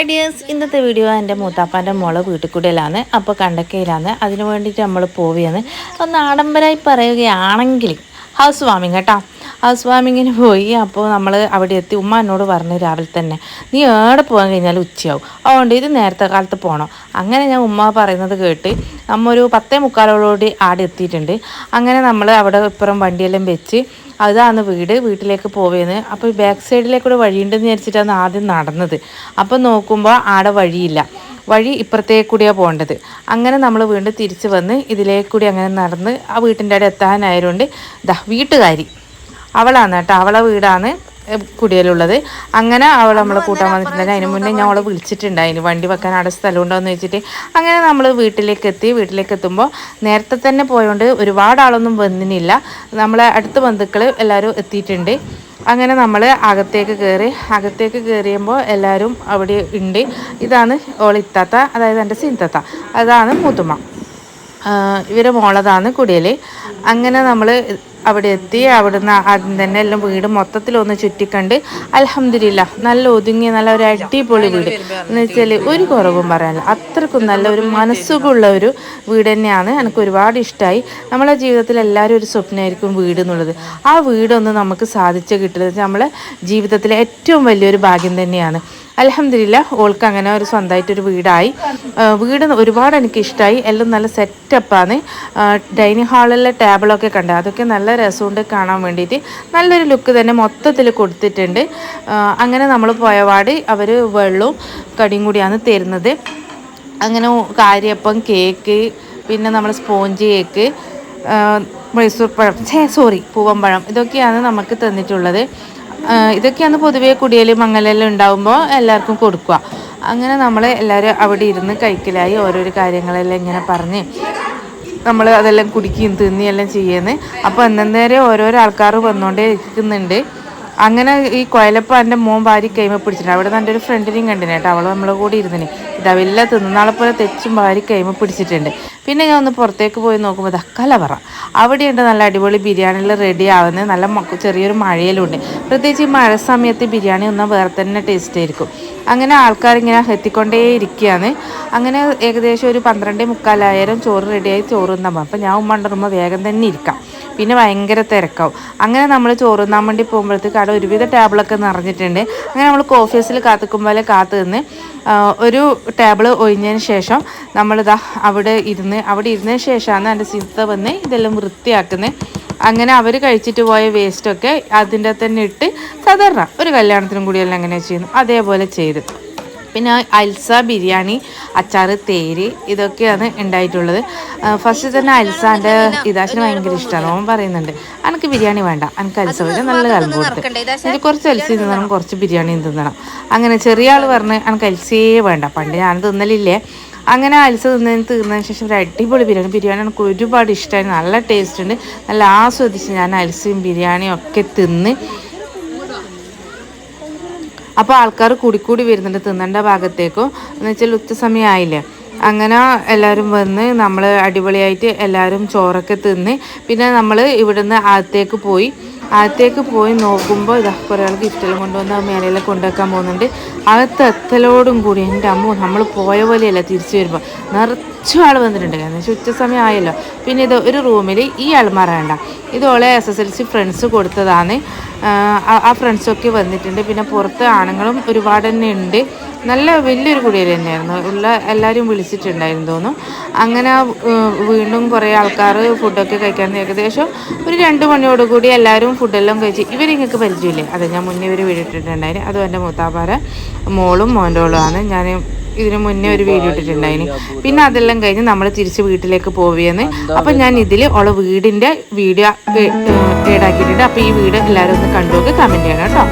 Hi dears ഇന്നത്തെ video എന്റെ മൂത്താപ്പാന്റെ മോൾ വീട്ടിൽ കൂടിയിലാണ് അപ്പോൾ കണ്ടക്കയിലാണ്. അതിന് വേണ്ടിയിട്ട് നമ്മൾ പോവുകയാണ്. ഒന്ന് ആഡംബരമായി പറയുകയാണെങ്കിൽ ഹൗസ് വാമിങ് കേട്ടോ. ഹൗസ് വാമിങ്ങിന് പോയി. അപ്പോൾ നമ്മൾ അവിടെ എത്തി. ഉമ്മ എന്നോട് പറഞ്ഞു രാവിലെ തന്നെ നീ ഏടെ പോകാൻ കഴിഞ്ഞാൽ ഉച്ചയാവും. അതുകൊണ്ട് ഇത് നേരത്തെ കാലത്ത് പോകണം അങ്ങനെ ഞാൻ ഉമ്മ പറയുന്നത് കേട്ട് നമ്മ ഒരു പത്തേ മുക്കാലോടുകൂടി ആടെ എത്തിയിട്ടുണ്ട്. അങ്ങനെ നമ്മൾ അവിടെ ഇപ്പുറം വണ്ടിയെല്ലാം വെച്ച് അതാണ് വീട് വീട്ടിലേക്ക് പോവേന്ന്. അപ്പോൾ ബാക്ക് സൈഡിലേക്കൂടെ വഴിയുണ്ടെന്ന് വിചാരിച്ചിട്ടാണ് ആദ്യം നടന്നത്. അപ്പോൾ നോക്കുമ്പോൾ ആടെ വഴിയില്ല. വഴി ഇപ്പുറത്തേക്കൂടിയാണ് പോകേണ്ടത്. അങ്ങനെ നമ്മൾ വീണ്ടും തിരിച്ച് വന്ന് ഇതിലേക്കൂടി അങ്ങനെ നടന്ന് ആ വീട്ടിന്റെ അവിടെ എത്താനായതുകൊണ്ട് ദാ വീട്ടുകാരി. അവളാണ് കേട്ടോ. അവളെ വീടാണ് കുടിയലുള്ളത്. അങ്ങനെ അവൾ നമ്മളെ കൂട്ടാൻ വന്നിട്ടുണ്ടായിരുന്നു. അതിന് മുന്നേ ഞാൻ അവളെ വിളിച്ചിട്ടുണ്ടായിരുന്നു. വണ്ടി വെക്കാൻ അവിടെ സ്ഥലമുണ്ടോ എന്ന് വെച്ചിട്ട് അങ്ങനെ നമ്മൾ വീട്ടിലേക്ക് എത്തി. വീട്ടിലേക്ക് എത്തുമ്പോൾ നേരത്തെ തന്നെ പോയോണ്ട് ഒരുപാട് ആളൊന്നും വന്നിനില്ല. നമ്മളെ അടുത്ത ബന്ധുക്കൾ എല്ലാവരും എത്തിയിട്ടുണ്ട്. അങ്ങനെ നമ്മൾ അകത്തേക്ക് കയറി അകത്തേക്ക് കയറിയുമ്പോൾ എല്ലാവരും അവിടെ ഉണ്ട്. ഇതാണ് ഓൾ ഓളിത്താത്ത അതായത് എന്റെ സിന്തത്ത അതാണ് മൂത്തുമ്മ. ഇവരെ മോളതാണ് കുടിയൽ അങ്ങനെ നമ്മൾ അവിടെ എത്തി അവിടുന്ന് ആദ്യം തന്നെ എല്ലാം വീട് മൊത്തത്തിലൊന്ന് ചുറ്റിക്കണ്ട്. അലഹമില്ല നല്ല ഒതുങ്ങി നല്ല ഒരു അടിപൊളി വീട്. എന്ന് വെച്ചാൽ ഒരു കുറവും പറയാനില്ല. അത്രക്കും നല്ല ഒരു മനസ്സുകൊള്ള ഒരു വീട് തന്നെയാണ്. എനിക്ക് ഒരുപാട് ഇഷ്ടമായി നമ്മളെ ജീവിതത്തിൽ എല്ലാവരും ഒരു സ്വപ്നമായിരിക്കും വീട് എന്നുള്ളത്. ആ വീടൊന്ന് നമുക്ക് സാധിച്ചു കിട്ടുന്നത് നമ്മളെ ജീവിതത്തിലെ ഏറ്റവും വലിയൊരു ഭാഗ്യം തന്നെയാണ്. അലഹമില്ല ഓൾക്ക് അങ്ങനെ ഒരു സ്വന്തമായിട്ടൊരു വീടായി. വീട് ഒരുപാട് എനിക്ക് ഇഷ്ടമായി എല്ലാം നല്ല സെറ്റപ്പാണ് ഡൈനിങ് ഹാളിലെ ടേബിളൊക്കെ കണ്ടത് അതൊക്കെ നല്ല രസമുണ്ട് കാണാൻ വേണ്ടിയിട്ട്. നല്ലൊരു ലുക്ക് തന്നെ മൊത്തത്തിൽ കൊടുത്തിട്ടുണ്ട്. അങ്ങനെ നമ്മൾ പോയവാടി അവർ വെള്ളവും കടിയും കൂടിയാണ് തരുന്നത്. അങ്ങനെ കാര്യപ്പം കേക്ക് പിന്നെ നമ്മൾ സ്പോഞ്ച് കേക്ക് മൈസൂർ പഴം ഛേ സോറി പൂവമ്പഴം ഇതൊക്കെയാണ് നമുക്ക് തന്നിട്ടുള്ളത്. ഇതൊക്കെയാണ് പൊതുവേ കുടിയൽ മങ്ങലെല്ലാം ഉണ്ടാകുമ്പോൾ എല്ലാവർക്കും കൊടുക്കുക. അങ്ങനെ നമ്മൾ എല്ലാവരും അവിടെ ഇരുന്ന് കഴിക്കലായി ഓരോരോ കാര്യങ്ങളെല്ലാം ഇങ്ങനെ പറഞ്ഞ്. നമ്മൾ അതെല്ലാം കുടിക്കുകയും തിന്നുകയും എല്ലാം ചെയ്യുന്നത്. അപ്പോൾ എന്നേരം ഓരോരോ ആൾക്കാർ വന്നുകൊണ്ടേ ഇരിക്കുന്നുണ്ട്. അങ്ങനെ ഈ കൊയലപ്പം എന്റെ മോൻ ഭാര്യ കൈമ പിടിച്ചിട്ടുണ്ട്. അവിടെ നിന്ന് എന്റെ ഒരു ഫ്രണ്ടിനെയും കണ്ടിന് കേട്ടോ. അവൾ നമ്മളെ കൂടി ഇരുന്നിന്. ഇതവല്ല തിന്നാളെ പോലെ തെച്ചും ഭാര്യ കൈമ പിടിച്ചിട്ടുണ്ട്. പിന്നെ ഞാൻ ഒന്ന് പുറത്തേക്ക് പോയി നോക്കുമ്പോൾ കലവറ. അവിടെയുണ്ട് നല്ല അടിപൊളി ബിരിയാണികൾ റെഡി ആവുന്നത്. നല്ല ചെറിയൊരു മഴയിലുണ്ട്. പ്രത്യേകിച്ച് ഈ മഴ സമയത്ത് ബിരിയാണി ഒന്നും വേറെ തന്നെ ടേസ്റ്റ് ആയിരിക്കും. അങ്ങനെ ആൾക്കാരിങ്ങനെ എത്തിക്കൊണ്ടേ ഇരിക്കുകയാണ് അങ്ങനെ ഏകദേശം ഒരു പന്ത്രണ്ട് മുക്കാലായിരം ചോറ് റെഡിയായി ചോറ് തിന്നാൻ അപ്പം ഞാൻ ഉമ്മ വേഗം തന്നെ ഇരിക്കാം. പിന്നെ ഭയങ്കര തിരക്കാവും. അങ്ങനെ നമ്മൾ ചോറുന്നാൻ വേണ്ടി പോകുമ്പോഴത്തേക്ക് അവിടെ ഒരുവിധ ടേബിളൊക്കെ നിറഞ്ഞിട്ടുണ്ട്. അങ്ങനെ നമ്മൾ കോഫീസിൽ കാത്തുക്കുമ്പോൾ കാത്തു നിന്ന് ഒരു ടേബിൾ ഒഴിഞ്ഞതിന് ശേഷം നമ്മളിതാ അവിടെ ഇരുന്ന് അവിടെ ഇരുന്നതിന് ശേഷമാണ് എന്റെ സിദ്ധ വന്ന് ഇതെല്ലാം വൃത്തിയാക്കുന്നത് അങ്ങനെ അവർ കഴിച്ചിട്ട് പോയ വേസ്റ്റൊക്കെ അതിന്റെ തന്നെ ഇട്ട് സാധാരണ ഒരു കല്യാണത്തിനും കൂടിയെല്ലാം അങ്ങനെ ചെയ്യുന്നു. അതേപോലെ ചെയ്ത്. പിന്നെ അൽസ ബിരിയാണി അച്ചാർ തേര് ഇതൊക്കെയാണ് ഉണ്ടായിട്ടുള്ളത്. ഫസ്റ്റ് തന്നെ അൽസാന്റെ ഇതാശിന് ഭയങ്കര ഇഷ്ടമാണ് ഓൻ പറയുന്നുണ്ട് എനിക്ക് ബിരിയാണി വേണ്ട. എനിക്ക് അൽസ വേണ്ട. നല്ല കാലം കൊടുത്ത് എനിക്ക് കുറച്ച് അൽസി തിന്നണം കുറച്ച് ബിരിയാണിയും തിന്നണം. അങ്ങനെ ചെറിയ ആൾ പറഞ്ഞ് എനിക്ക് അൽസയേ വേണ്ട. പണ്ട് ഞാൻ തിന്നലില്ലേ? അങ്ങനെ അൽസ തിന്നതിന് തീർന്നതിന് ശേഷം ഒരു അടിപൊളി ബിരിയാണി. ബിരിയാണി എനിക്ക് ഒരുപാട് ഇഷ്ടമായി നല്ല ടേസ്റ്റ് ഉണ്ട്. നല്ല ആസ്വദിച്ച് ഞാൻ അൽസയും ബിരിയാണിയും ഒക്കെ തിന്ന് അപ്പോൾ ആൾക്കാർ കൂടിക്കൂടി വരുന്നുണ്ട് തിന്നേണ്ട ഭാഗത്തേക്കും. എന്ന് വെച്ചാൽ ഉച്ച സമയമായില്ലേ അങ്ങനെ എല്ലാവരും വന്ന് നമ്മൾ അടിപൊളിയായിട്ട് എല്ലാവരും ചോറൊക്കെ തിന്ന്. പിന്നെ നമ്മൾ ഇവിടുന്ന് അകത്തേക്ക് പോയി. അകത്തേക്ക് പോയി നോക്കുമ്പോൾ ഇതാ കുറേ ആൾ ഗിഫ്റ്റെല്ലാം കൊണ്ടുവന്ന് ആ മേലെല്ലാം കൊണ്ടുവെക്കാൻ പോകുന്നുണ്ട്. അകത്ത് എത്തലോടും കൂടി എന്റെ അമ്മ നമ്മൾ പോയ പോലെയല്ല തിരിച്ചു വരുമ്പോൾ നിറച്ചു ആൾ വന്നിട്ടുണ്ട് കാരണം വെച്ചാൽ ഉച്ച സമയം ആയല്ലോ. പിന്നെ ഇത് ഒരു റൂമിൽ ഈ അൾമാറ വേണ്ട ഓളെ S S L C friends കൊടുത്തതാണ്. ആ ഫ്രണ്ട്സൊക്കെ വന്നിട്ടുണ്ട്. പിന്നെ പുറത്ത് ആണുങ്ങളും ഒരുപാട് തന്നെ ഉണ്ട്. നല്ല വലിയൊരു കുടിയേൽ തന്നെയായിരുന്നു. ഉള്ള എല്ലാവരും വിളിച്ചിട്ടുണ്ടായിരുന്നു തോന്നും അങ്ങനെ വീണ്ടും കുറേ ആൾക്കാർ ഫുഡൊക്കെ കഴിക്കാൻ ഏകദേശം ഒരു രണ്ട് മണിയോടുകൂടി എല്ലാവരും ഫുഡെല്ലാം കഴിച്ച് ഇവരിങ്ങൾക്ക് പരിചയമില്ലേ? അതെ ഞാൻ മുന്നേ ഇവർ വീടിട്ടിട്ടുണ്ടായിരുന്നു അതും എന്റെ മൂത്താപ്പാര മോളും മോന്റോളുമാണ് ഞാൻ ഇതിനു മുന്നേ ഒരു വീഡിയോ ഇട്ടിട്ടുണ്ടായിരുന്നു പിന്നെ അതെല്ലാം കഴിഞ്ഞ് നമ്മൾ തിരിച്ച് വീട്ടിലേക്ക് പോവുകയെന്ന് അപ്പം ഞാൻ ഇതിൽ ഉള്ള വീടിന്റെ വീഡിയോ ഏടാക്കിയിട്ടുണ്ട്. അപ്പോൾ ഈ വീട് എല്ലാവരും ഒന്ന് കണ്ടുപോക്ക് കമന്റ് ചെയ്യണം കേട്ടോ.